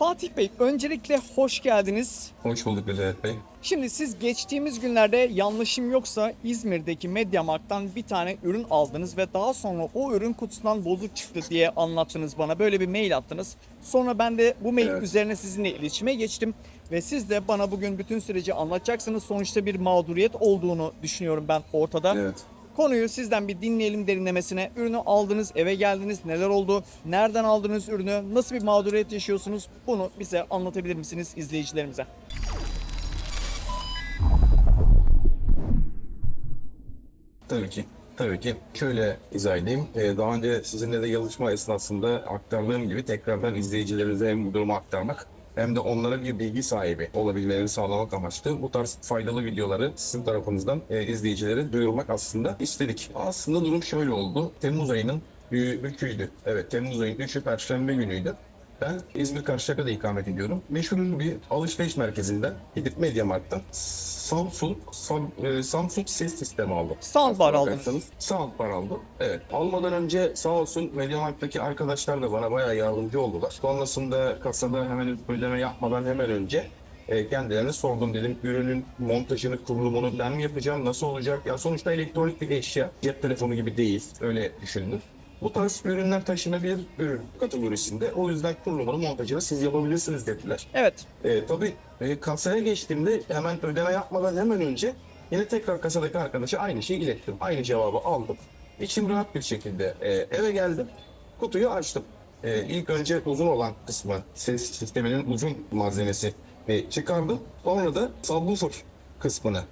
Fatih Bey öncelikle hoş geldiniz. Hoş bulduk Recep Bey. Şimdi siz geçtiğimiz günlerde yanlışım yoksa İzmir'deki Mediamarkt'tan bir tane ürün aldınız ve daha sonra o ürün kutusundan bozuk çıktı diye anlattınız bana. Böyle bir mail attınız. Sonra ben de bu mail Evet. üzerine sizinle iletişime geçtim ve siz de bana bugün bütün süreci anlatacaksınız. Sonuçta bir mağduriyet olduğunu düşünüyorum ben ortada. Evet. Konuyu sizden bir dinleyelim derinlemesine. Ürünü aldınız, eve geldiniz, neler oldu, nereden aldınız ürünü, nasıl bir mağduriyet yaşıyorsunuz bunu bize anlatabilir misiniz izleyicilerimize? Tabii ki. Tabii ki. Şöyle izah edeyim. Ee, daha önce sizinle de yazışma esnasında aktardığım gibi tekrardan izleyicilerimize bu durumu aktarmak hem de onlara bir bilgi sahibi olabilmelerini sağlamak amaçlı bu tarz faydalı videoları sizin tarafınızdan e, izleyicilere duyurmak aslında istedik. Aslında durum şöyle oldu. Temmuz ayının 3'üydü. Evet Temmuz ayının 3'ü Perşembe günüydü. Ben İzmir Karşıyaka'da ikamet ediyorum. Meşhur bir alışveriş merkezinden gidip Mediamarkt'tan Samsung Sam, e, Samsung ses sistemi aldım. Soundbar aldınız. Soundbar aldım. Evet. Almadan önce sağ olsun Mediamarkt'taki arkadaşlar da bana bayağı yardımcı oldular. Sonrasında kasada hemen ödeme yapmadan hemen önce e, kendilerine sordum dedim ürünün montajını, kurulumunu ben mi yapacağım, nasıl olacak? Ya sonuçta elektronik bir eşya, cep telefonu gibi değil. Öyle düşündüm. Bu tarz ürünler taşınabilir ürün kategorisinde. O yüzden kurulumunu, montajını siz yapabilirsiniz dediler. Evet, E, tabii e, kasaya geçtiğimde hemen ödeme yapmadan hemen önce yine tekrar kasadaki arkadaşa aynı şeyi ilettim. Aynı cevabı aldım. İçim rahat bir şekilde e, eve geldim. Kutuyu açtım. E, ilk önce uzun olan kısmı, ses sisteminin uzun malzemesi e, çıkardım. Sonra da subwoofer kısmını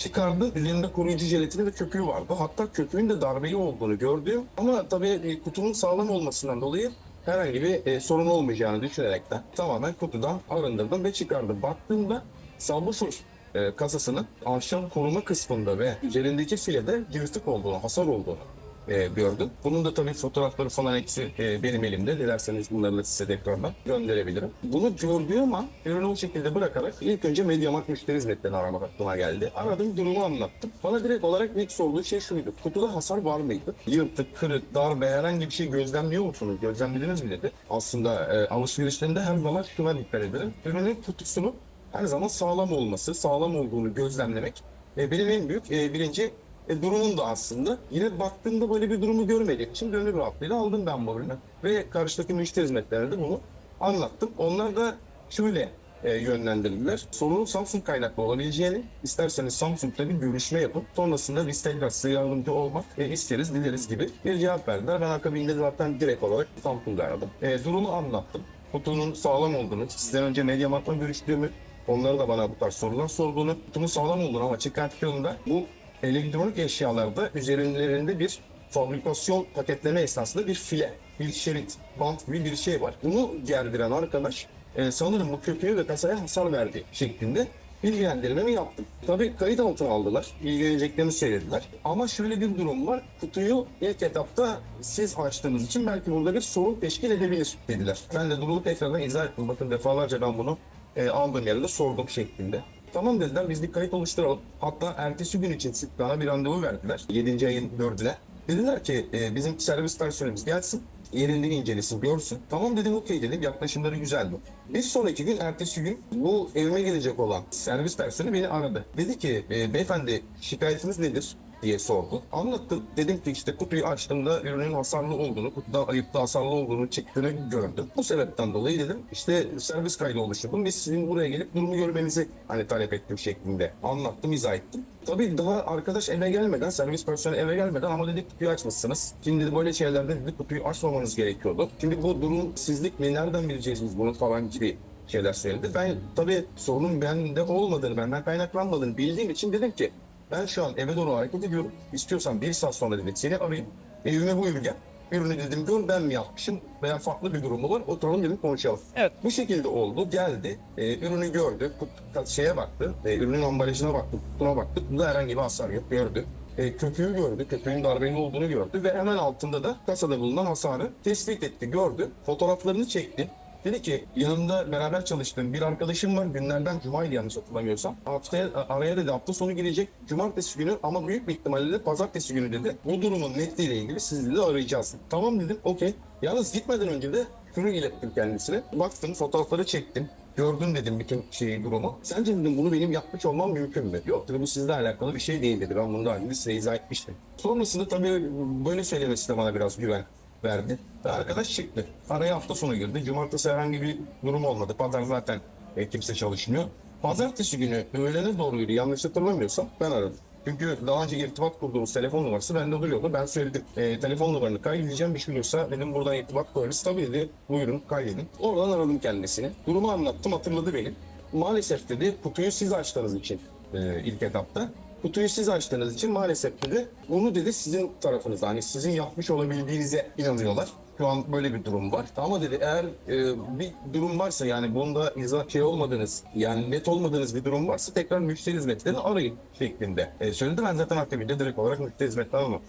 çıkardı. Üzerinde koruyucu jelatini ve köpüğü vardı. Hatta köpüğün de darbeli olduğunu gördüm. Ama tabii e, kutunun sağlam olmasından dolayı herhangi bir e, sorun olmayacağını düşünerekten tamamen kutudan arındırdım ve çıkardım. Baktığımda subwoofer e, kasasının ahşap koruma kısmında ve üzerindeki filede yırtık olduğunu, hasar olduğunu e, gördüm. Bunun da tabii fotoğrafları falan eksi e, benim elimde. Dilerseniz bunları da size tekrardan gönderebilirim. Bunu gördüğüm an ürünü o şekilde bırakarak ilk önce Mediamarkt müşteri hizmetlerini aramak aklıma geldi. Aradım, durumu anlattım. Bana direkt olarak ilk sorduğu şey şuydu. Kutuda hasar var mıydı? Yırtık, kırık, darbe herhangi bir şey gözlemliyor musunuz? Gözlemlediniz mi dedi. Aslında e, alışverişlerinde her zaman şuna dikkat ederim. Ürünün kutusunun her zaman sağlam olması, sağlam olduğunu gözlemlemek e, benim en büyük e, birinci e, durumum da aslında. Yine baktığımda böyle bir durumu görmediğim için gönül rahatlığıyla aldım ben bu ürünü. Ve karşıdaki müşteri hizmetlerine de bunu anlattım. Onlar da şöyle e, yönlendirdiler. Sorunun Samsung kaynaklı olabileceğini, isterseniz Samsung'la bir görüşme yapıp sonrasında biz tekrar size yardımcı olmak e, isteriz, dileriz gibi bir cevap verdiler. Ben akabinde zaten direkt olarak Samsung'u aradım. E, durumu anlattım. Kutunun sağlam olduğunu, sizden önce Mediamarkt'la görüştüğümü, onları da bana bu tarz sorular sorduğunu, kutunun sağlam olduğunu ama çıkarttığımda bu elektronik eşyalarda üzerlerinde bir fabrikasyon paketleme esnasında bir file, bir şerit, bant gibi bir şey var. Bunu gerdiren arkadaş e, sanırım bu köpüğü ve kasaya hasar verdi şeklinde bilgilendirmemi yaptım. Tabii kayıt altına aldılar, ilgileneceklerini söylediler. Ama şöyle bir durum var, kutuyu ilk etapta siz açtığınız için belki burada bir sorun teşkil edebilir dediler. Ben de durumu tekrardan izah ettim. Bakın defalarca ben bunu e, aldığım yerde sordum şeklinde. Tamam dediler biz bir kayıt oluşturalım. Hatta ertesi gün için bana bir randevu verdiler. 7. ayın 4'üne. Dediler ki e, bizim servis personelimiz gelsin. Yerinde incelesin, görsün. Tamam dedim okey dedim. Yaklaşımları güzel mi? Bir sonraki gün, ertesi gün bu evime gelecek olan servis personeli beni aradı. Dedi ki e, beyefendi şikayetiniz nedir? Diye sordu. Anlattım. Dedim ki işte kutuyu açtığımda ürünün hasarlı olduğunu, kutuda ayıplı hasarlı olduğunu çıktığını gördüm. Bu sebepten dolayı dedim işte servis kaydı oluşturdum. Biz sizin buraya gelip durumu görmenizi hani talep ettim şeklinde anlattım, izah ettim. Tabii daha arkadaş eve gelmeden, servis personeli eve gelmeden ama dedi kutuyu açmışsınız. Şimdi böyle şeylerde dedi kutuyu açmamanız gerekiyordu. Şimdi bu durum sizlik mi? Nereden bileceksiniz bunu falan gibi şeyler söyledi. Ben tabii sorunun bende olmadığını, benden kaynaklanmadığını bildiğim için dedim ki ben şu an eve doğru hareket ediyorum. İstiyorsan bir saat sonra dedim seni arayayım. Evime buyur gel. Ürünü dedim gör ben mi yapmışım veya farklı bir durumu var. Oturalım dedim konuşalım. Evet. Bu şekilde oldu. Geldi. E, ürünü gördü. Kut, şeye baktı. E, ürünün ambalajına baktı. Kutuna baktı. Bunda herhangi bir hasar yok. Gördü. E, köpüğü gördü. Köpüğün darbeli olduğunu gördü. Ve hemen altında da kasada bulunan hasarı tespit etti. Gördü. Fotoğraflarını çekti. Dedi ki yanımda beraber çalıştığım bir arkadaşım var. Günlerden Cuma'ydı yanlış hatırlamıyorsam. Haftaya araya dedi hafta sonu gelecek. Cumartesi günü ama büyük bir ihtimalle de pazartesi günü dedi. Bu durumun netliğiyle ilgili sizi de arayacağız. Tamam dedim okey. Yalnız gitmeden önce de Şunu ilettim kendisine. Baktım fotoğrafları çektim. Gördüm dedim bütün şeyi durumu. Sence dedim bunu benim yapmış olmam mümkün mü? Yok dedi bu sizle alakalı bir şey değil dedi. Ben bunu daha önce size izah etmiştim. Sonrasında tabii böyle söylemesi de bana biraz güven verdi. Ve arkadaş çıktı. Araya hafta sonu girdi. Cumartesi herhangi bir durum olmadı. Pazar zaten e, kimse çalışmıyor. Pazartesi günü öğlene doğruydu. Yanlış hatırlamıyorsam ben aradım. Çünkü daha önce irtibat kurduğumuz telefon numarası bende duruyordu. Ben söyledim. E, telefon numaranı kaydedeceğim bir şey olursa dedim buradan irtibat kurarız. Tabii dedi buyurun kaydedin. Oradan aradım kendisini. Durumu anlattım hatırladı beni. Maalesef dedi kutuyu siz açtığınız için e, ilk etapta. Kutuyu siz açtığınız için maalesef dedi bunu dedi sizin tarafınızda hani sizin yapmış olabildiğinize inanıyorlar. Şu an böyle bir durum var. Ama dedi eğer e, bir durum varsa yani bunda izah şey olmadığınız yani net olmadığınız bir durum varsa tekrar müşteri hizmetlerini arayın şeklinde. E, söyledi ben zaten akabinde direkt olarak müşteri hizmetleri ama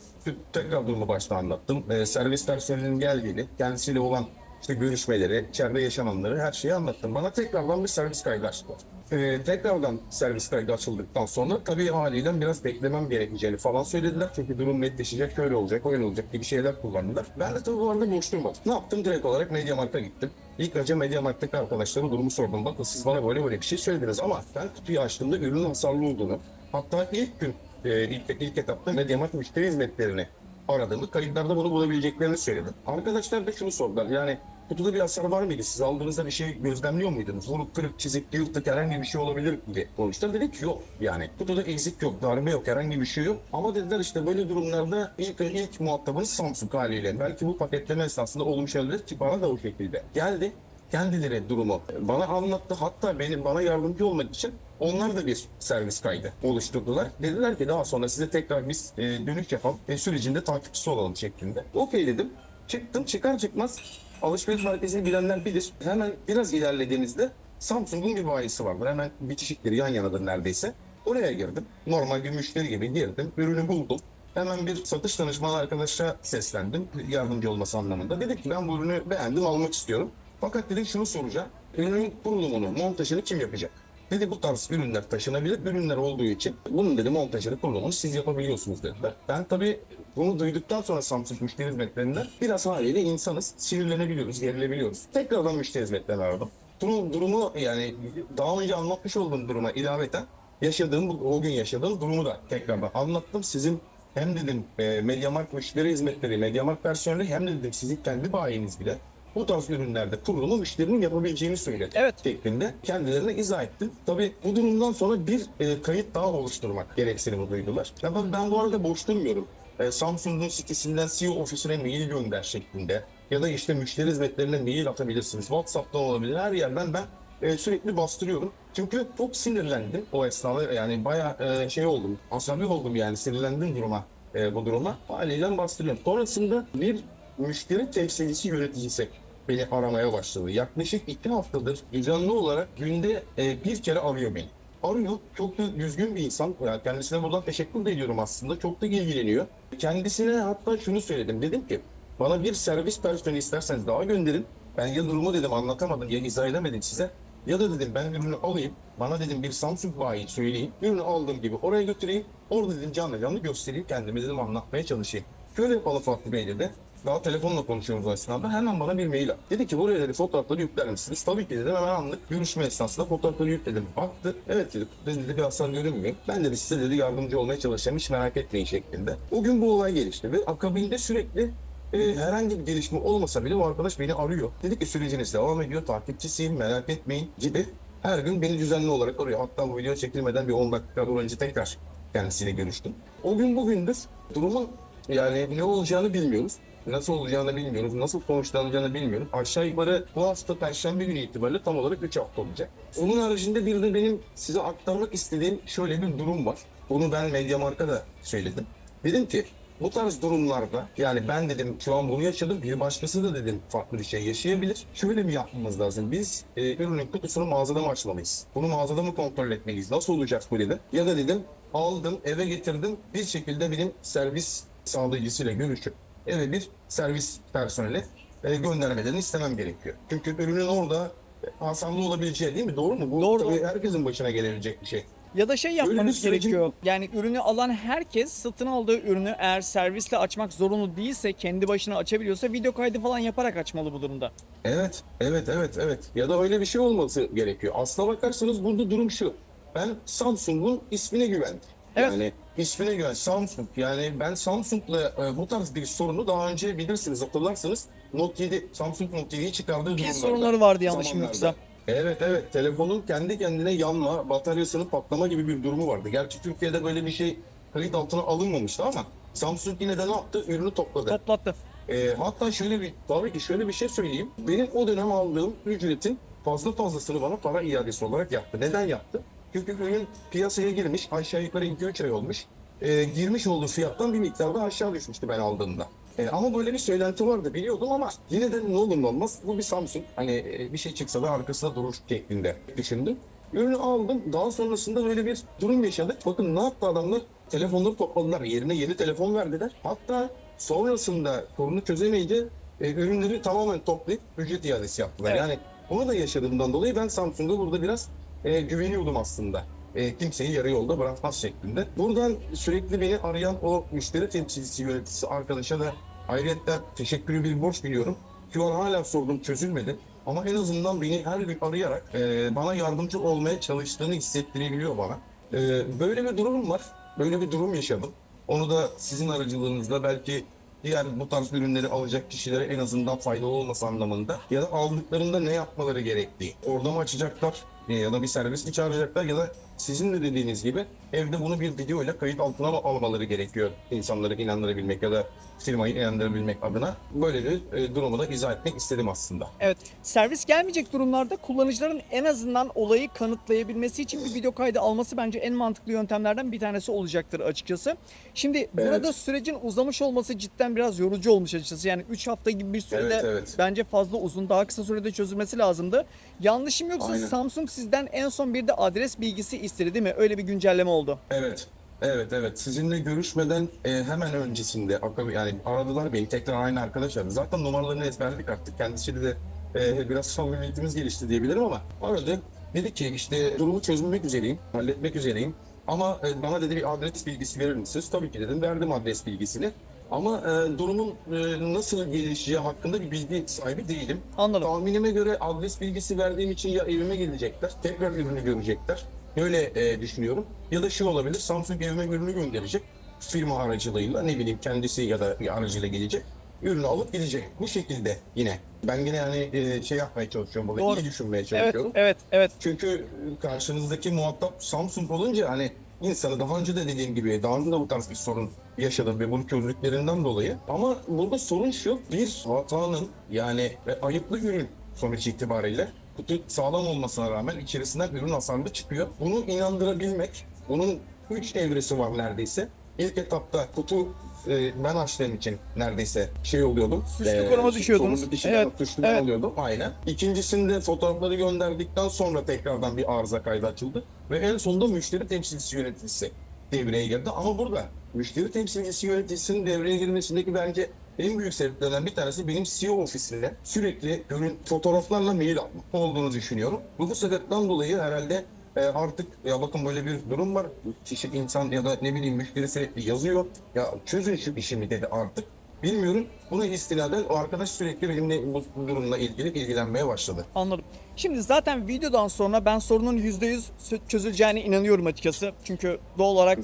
tekrar durumu başta anlattım. E, servis personelinin geldiğini, kendisiyle olan işte görüşmeleri, içeride yaşananları her şeyi anlattım. Bana tekrardan bir servis kaydı açtılar. Ee, tekrardan servis kaydı açıldıktan sonra tabii haliyle biraz beklemem gerekeceğini falan söylediler. Çünkü durum netleşecek, şöyle olacak, öyle olacak gibi şeyler kullandılar. Ben de tabii bu arada boş durmadım. Ne yaptım? Direkt olarak Mediamarkt'a gittim. İlk önce Mediamarkt'taki arkadaşlara durumu sordum. Bakın siz bana böyle böyle bir şey söylediniz ama ben kutuyu açtığımda ürünün hasarlı olduğunu, hatta ilk gün, e, ilk, ilk etapta Mediamarkt müşteri hizmetlerini aradığımı, kayıtlarda bunu bulabileceklerini söyledim. Arkadaşlar da şunu sordular. Yani kutuda bir hasar var mıydı? Siz aldığınızda bir şey gözlemliyor muydunuz? Vurup kırık, çizik, yırtık herhangi bir şey olabilir diye konuştular. Dedik ki yok. Yani kutuda ezik yok, darbe yok, herhangi bir şey yok. Ama dediler işte böyle durumlarda ilk, ilk muhatabınız Samsung haliyle. Belki bu paketleme esnasında olmuş olabilir ki bana da o şekilde. Geldi kendileri durumu bana anlattı. Hatta benim bana yardımcı olmak için onlar da bir servis kaydı oluşturdular. Dediler ki daha sonra size tekrar biz e, dönüş yapalım ve sürecinde takipçisi olalım şeklinde. Okey dedim. Çıktım çıkar çıkmaz alışveriş merkezini bilenler bilir. Hemen biraz ilerlediğinizde Samsung'un bir bayisi vardır. Hemen bitişikleri yan yanadır neredeyse. Oraya girdim. Normal bir müşteri gibi girdim. Ürünü buldum. Hemen bir satış danışmanı arkadaşa seslendim. Yardımcı olması anlamında. Dedik ki ben bu ürünü beğendim almak istiyorum. Fakat dedim şunu soracağım. Ürünün kurulumunu, montajını kim yapacak? Dedi bu tarz ürünler taşınabilir ürünler olduğu için bunun dedi montajını kurulumunu siz yapabiliyorsunuz dediler. Ben tabii bunu duyduktan sonra Samsung müşteri hizmetlerinden biraz haliyle insanız. Sinirlenebiliyoruz, gerilebiliyoruz. Tekrardan müşteri hizmetlerini aradım. Durum, durumu yani daha önce anlatmış olduğum duruma ilaveten yaşadığım, o gün yaşadığım durumu da tekrardan anlattım. Sizin hem dedim e, Mediamarkt müşteri hizmetleri, Mediamarkt personeli hem de dedim sizin kendi bayiniz bile bu tarz ürünlerde kurulumu müşterinin yapabileceğini söyledi. Evet. Şeklinde kendilerine izah ettim. Tabii bu durumdan sonra bir e, kayıt daha oluşturmak gereksinimi duydular. Ya ben, ben bu arada boş durmuyorum. E, Samsung'un sitesinden CEO ofisine mail gönder şeklinde ya da işte müşteri hizmetlerine mail atabilirsiniz. WhatsApp'tan olabilir. Her yerden ben e, sürekli bastırıyorum. Çünkü çok sinirlendim o esnada. Yani bayağı e, şey oldum. Asabi oldum yani sinirlendim duruma. E, bu duruma. Haliyle bastırıyorum. Sonrasında bir müşteri temsilcisi yöneticisi beni aramaya başladı. Yaklaşık iki haftadır düzenli olarak günde e, bir kere arıyor beni. Arıyor. Çok da düzgün bir insan. Yani kendisine buradan teşekkür de ediyorum aslında. Çok da ilgileniyor. Kendisine hatta şunu söyledim. Dedim ki bana bir servis personeli isterseniz daha gönderin. Ben ya durumu dedim anlatamadım ya izah edemedim size. Ya da dedim ben ürünü alayım. Bana dedim bir Samsung bayi söyleyin. Ürünü aldığım gibi oraya götüreyim. Orada dedim canlı canlı göstereyim kendime dedim anlatmaya çalışayım. Şöyle yapalım Fatih Bey dedi. Daha telefonla konuşuyoruz o esnada. Hemen bana bir mail attı. Dedi ki buraya dedi fotoğrafları yükler misiniz? Tabii ki dedim hemen anlık. Görüşme esnasında fotoğrafları yükledim. Baktı. Evet dedi. Dedi bir hasar görünmüyor. Ben dedi size dedi yardımcı olmaya çalışacağım. Hiç merak etmeyin şeklinde. O gün bu olay gelişti ve akabinde sürekli e, herhangi bir gelişme olmasa bile o arkadaş beni arıyor. Dedi ki süreciniz devam ediyor. Takipçisiyim merak etmeyin gibi. Her gün beni düzenli olarak arıyor. Hatta bu video çekilmeden bir 10 dakika önce tekrar kendisiyle görüştüm. O gün bugündür durumun yani ne olacağını bilmiyoruz. Nasıl olacağını bilmiyoruz. Nasıl sonuçlanacağını bilmiyoruz. Aşağı yukarı bu hafta Perşembe günü itibariyle tam olarak 3 hafta olacak. Onun haricinde bir de benim size aktarmak istediğim şöyle bir durum var. Bunu ben Mediamarkt'a da söyledim. Dedim ki bu tarz durumlarda yani ben dedim şu an bunu yaşadım bir başkası da dedim farklı bir şey yaşayabilir. Şöyle bir yapmamız lazım. Biz e, ürünün kutusunu mağazada mı açmalıyız? Bunu mağazada mı kontrol etmeliyiz? Nasıl olacak bu dedim. Ya da dedim aldım eve getirdim bir şekilde benim servis sağlayıcısıyla görüşüp eve bir servis personeli e, göndermelerini istemem gerekiyor. Çünkü ürünün orada hasarlı olabileceği değil mi? Doğru mu? Bu Doğru, tabii herkesin başına gelebilecek bir şey. Ya da şey yapmanız sürecin- gerekiyor. Yani ürünü alan herkes satın aldığı ürünü eğer servisle açmak zorunlu değilse kendi başına açabiliyorsa video kaydı falan yaparak açmalı bu durumda. Evet, evet, evet, evet. Ya da öyle bir şey olması gerekiyor. Aslına bakarsanız burada durum şu. Ben Samsung'un ismine güvendim. Evet. Yani ismine güven Samsung. Yani ben Samsung'la e, bu tarz bir sorunu daha önce bilirsiniz, hatırlarsınız. Note 7, Samsung Note 7'yi çıkardığı Pil sorunları vardı yanlışım yoksa. Evet evet telefonun kendi kendine yanma, bataryasının patlama gibi bir durumu vardı. Gerçi Türkiye'de böyle bir şey kayıt altına alınmamıştı ama Samsung yine de ne yaptı? Ürünü topladı. Toplattı. Ee, hatta şöyle bir, tabii ki şöyle bir şey söyleyeyim. Benim o dönem aldığım ücretin fazla fazlasını bana para iadesi olarak yaptı. Neden yaptı? Çünkü ürün piyasaya girmiş, aşağı yukarı 2-3 ay olmuş. Ee, girmiş olduğu fiyattan bir miktarda aşağı düşmüştü ben aldığımda. Ee, ama böyle bir söylenti vardı biliyordum ama yine de ne olur ne olmaz bu bir Samsung. Hani e, bir şey çıksa da arkasında durur şeklinde düşündüm. Ürünü aldım. Daha sonrasında böyle bir durum yaşadık. Bakın ne yaptı adamlar? Telefonları topladılar. Yerine yeni telefon verdiler. Hatta sonrasında sorunu çözemeyince e, ürünleri tamamen toplayıp ücret iadesi yaptılar. Evet. Yani bunu da yaşadığımdan dolayı ben Samsung'a burada biraz e, güveniyordum aslında. E, kimseyi yarı yolda bırakmaz şeklinde. Buradan sürekli beni arayan o müşteri temsilcisi yöneticisi arkadaşa da ayrıca teşekkürü bir borç biliyorum. Şu an hala sordum çözülmedi. Ama en azından beni her gün arayarak e, bana yardımcı olmaya çalıştığını hissettirebiliyor bana. E, böyle bir durum var. Böyle bir durum yaşadım. Onu da sizin aracılığınızla belki diğer bu tarz ürünleri alacak kişilere en azından faydalı olması anlamında ya da aldıklarında ne yapmaları gerektiği. Orada mı açacaklar ya da bir servis mi çağıracaklar ya da sizin de dediğiniz gibi evde bunu bir video ile kayıt altına almaları gerekiyor insanları inandırabilmek ya da firmayı inandırabilmek adına böyle bir e, durumu da izah etmek istedim aslında. Evet. Servis gelmeyecek durumlarda kullanıcıların en azından olayı kanıtlayabilmesi için bir video kaydı alması bence en mantıklı yöntemlerden bir tanesi olacaktır açıkçası. Şimdi burada sürecin uzamış olması cidden biraz yorucu olmuş açıkçası. Yani 3 hafta gibi bir sürede Evet, evet. bence fazla uzun, daha kısa sürede çözülmesi lazımdı. Yanlışım yoksa Aynen. Samsung sizden en son bir de adres bilgisi istedi değil mi? Öyle bir güncelleme oldu. Evet. Evet evet sizinle görüşmeden e, hemen öncesinde akab- yani aradılar beni tekrar aynı arkadaşlar. Zaten numaralarını ezberledik artık. Kendisiyle de e, biraz samimiyetimiz gelişti diyebilirim ama aradı. Dedi ki işte durumu çözmek üzereyim, halletmek üzereyim. Ama e, bana dedi bir adres bilgisi verir misiniz? Tabii ki dedim verdim adres bilgisini. Ama e, durumun e, nasıl gelişeceği hakkında bir bilgi sahibi değilim. Anladım. Tahminime göre adres bilgisi verdiğim için ya evime gelecekler, tekrar ürünü görecekler. Öyle e, düşünüyorum. Ya da şu olabilir, Samsung evime ürünü gönderecek. Firma aracılığıyla ne bileyim kendisi ya da bir aracıyla gelecek. Ürünü alıp gidecek. Bu şekilde yine. Ben yine yani e, şey yapmaya çalışıyorum burada. Doğru. iyi düşünmeye Evet, çalışıyorum. evet, evet. Çünkü karşınızdaki muhatap Samsung olunca hani insanı daha önce de dediğim gibi daha önce de bu tarz bir sorun yaşadım ve bunu çözdüklerinden dolayı. Ama burada sorun şu bir hatanın yani ve ayıplı ürün sonuç itibariyle kutu sağlam olmasına rağmen içerisinden ürün hasarlı çıkıyor. Bunu inandırabilmek, bunun üç evresi var neredeyse. İlk etapta kutu e, ben açtığım için neredeyse şey oluyordum. Suçlu konuma düşüyordunuz. sorumlu kişiden Evet, suçlu evet. oluyordum. Aynen. İkincisinde fotoğrafları gönderdikten sonra tekrardan bir arıza kaydı açıldı. Ve en sonunda müşteri temsilcisi yöneticisi devreye girdi. Ama burada müşteri temsilcisi yöneticisinin devreye girmesindeki bence en büyük sebeplerden bir tanesi benim CEO ofisinde sürekli ürün fotoğraflarla mail atmak olduğunu düşünüyorum. Bu, bu sebepten dolayı herhalde e, artık ya bakın böyle bir durum var. Kişi insan ya da ne bileyim müşteri sürekli yazıyor. Ya çözün şu işimi dedi artık. Bilmiyorum. Buna istinaden o arkadaş sürekli benimle bu durumla ilgili ilgilenmeye başladı. Anladım. Şimdi zaten videodan sonra ben sorunun %100 sö- çözüleceğine inanıyorum açıkçası. Çünkü doğal olarak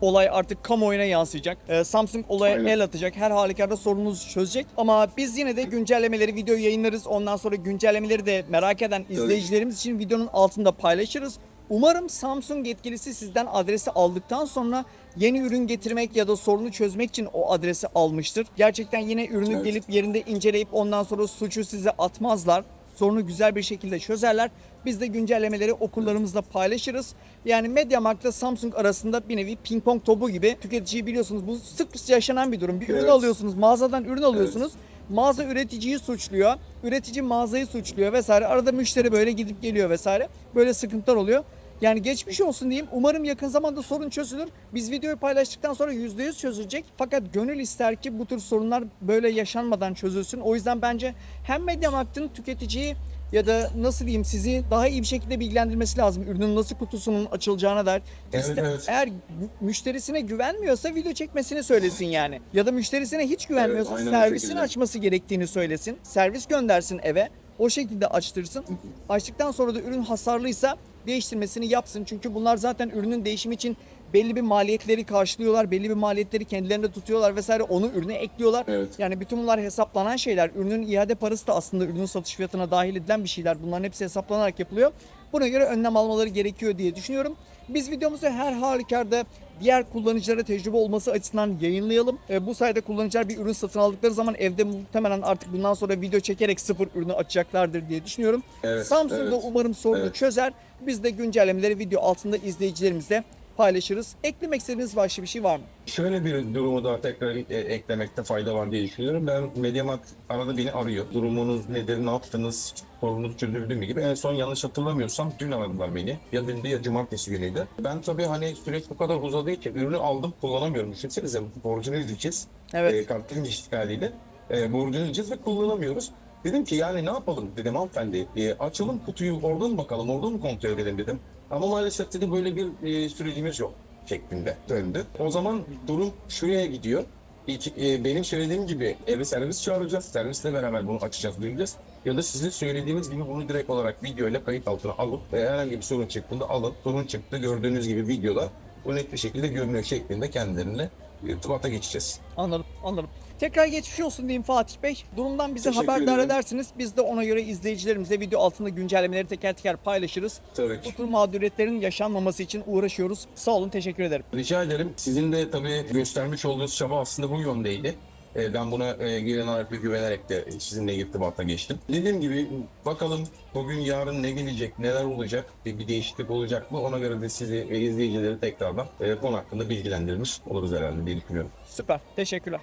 olay artık kamuoyuna yansıyacak. Ee, Samsung olaya Aynen. el atacak. Her halükarda sorununuzu çözecek. Ama biz yine de güncellemeleri video yayınlarız. Ondan sonra güncellemeleri de merak eden izleyicilerimiz için videonun altında paylaşırız. Umarım Samsung yetkilisi sizden adresi aldıktan sonra yeni ürün getirmek ya da sorunu çözmek için o adresi almıştır. Gerçekten yine ürünü Evet. gelip yerinde inceleyip ondan sonra suçu size atmazlar sorunu güzel bir şekilde çözerler. Biz de güncellemeleri okullarımızla paylaşırız. Yani MediaMarkt'la Samsung arasında bir nevi ping pong topu gibi tüketiciyi biliyorsunuz bu sık yaşanan bir durum. Bir ürün Evet. alıyorsunuz, mağazadan ürün alıyorsunuz. Mağaza üreticiyi suçluyor, üretici mağazayı suçluyor vesaire. Arada müşteri böyle gidip geliyor vesaire. Böyle sıkıntılar oluyor. Yani geçmiş olsun diyeyim. Umarım yakın zamanda sorun çözülür. Biz videoyu paylaştıktan sonra %100 çözülecek. Fakat gönül ister ki bu tür sorunlar böyle yaşanmadan çözülsün. O yüzden bence hem MediaMarkt'ın tüketiciyi ya da nasıl diyeyim sizi daha iyi bir şekilde bilgilendirmesi lazım. Ürünün nasıl kutusunun açılacağına dair. Evet, evet. Eğer mü- müşterisine güvenmiyorsa video çekmesini söylesin yani. Ya da müşterisine hiç güvenmiyorsa o servisini açması gerektiğini söylesin. Servis göndersin eve. O şekilde açtırsın. Açtıktan sonra da ürün hasarlıysa değiştirmesini yapsın. Çünkü bunlar zaten ürünün değişimi için belli bir maliyetleri karşılıyorlar. Belli bir maliyetleri kendilerinde tutuyorlar vesaire. Onu ürüne ekliyorlar. Evet. Yani bütün bunlar hesaplanan şeyler. Ürünün iade parası da aslında ürünün satış fiyatına dahil edilen bir şeyler. Bunların hepsi hesaplanarak yapılıyor. Buna göre önlem almaları gerekiyor diye düşünüyorum. Biz videomuzu her halükarda diğer kullanıcılara tecrübe olması açısından yayınlayalım. E, bu sayede kullanıcılar bir ürün satın aldıkları zaman evde muhtemelen artık bundan sonra video çekerek sıfır ürünü açacaklardır diye düşünüyorum. Evet, Samsung da evet. umarım sorunu Evet. çözer. Biz de güncellemeleri video altında izleyicilerimizle paylaşırız. Eklemek istediğiniz başka bir şey var mı? Şöyle bir durumu da tekrar e, eklemekte fayda var diye düşünüyorum. Ben Mediamarkt arada beni arıyor. Durumunuz nedir, ne yaptınız, sorunuz çözüldü mü gibi. En son yanlış hatırlamıyorsam dün aradılar beni. Ya dün de ya cumartesi günüydü. Ben tabii hani süreç bu kadar uzadığı ki ürünü aldım kullanamıyorum. Düşünsenize borcunu ödeyeceğiz. Evet. E, kartın işgaliyle. E, borcunu ödeyeceğiz ve kullanamıyoruz. Dedim ki yani ne yapalım dedim hanımefendi. E, açalım kutuyu oradan bakalım, oradan mı kontrol edelim dedim. Ama maalesef dedi böyle bir e, sürecimiz yok şeklinde döndü. O zaman durum şuraya gidiyor. İlk, e, benim söylediğim gibi eve servis çağıracağız. Servisle beraber bunu açacağız, duyacağız. Ya da sizin söylediğiniz gibi bunu direkt olarak video ile kayıt altına alıp ve herhangi bir sorun çıktığında alın. Sorun çıktı gördüğünüz gibi videoda bu net bir şekilde görünüyor şeklinde kendilerine irtibata geçeceğiz. Anladım, anladım. Tekrar geçmiş olsun diyeyim Fatih Bey. Durumdan bizi Teşekkür haberdar ederim. edersiniz. Biz de ona göre izleyicilerimize video altında güncellemeleri teker teker paylaşırız. Tabii Bu ki. tür mağduriyetlerin yaşanmaması için uğraşıyoruz. Sağ olun, teşekkür ederim. Rica ederim. Sizin de tabii göstermiş olduğunuz çaba aslında bu yöndeydi. Ee, Ben buna e, olarak bir güvenerek de sizinle irtibata geçtim. Dediğim gibi bakalım bugün yarın ne gelecek, neler olacak, bir, bir değişiklik olacak mı? Ona göre de sizi ve izleyicileri tekrardan e, konu hakkında bilgilendirmiş oluruz herhalde diye düşünüyorum. Süper, teşekkürler.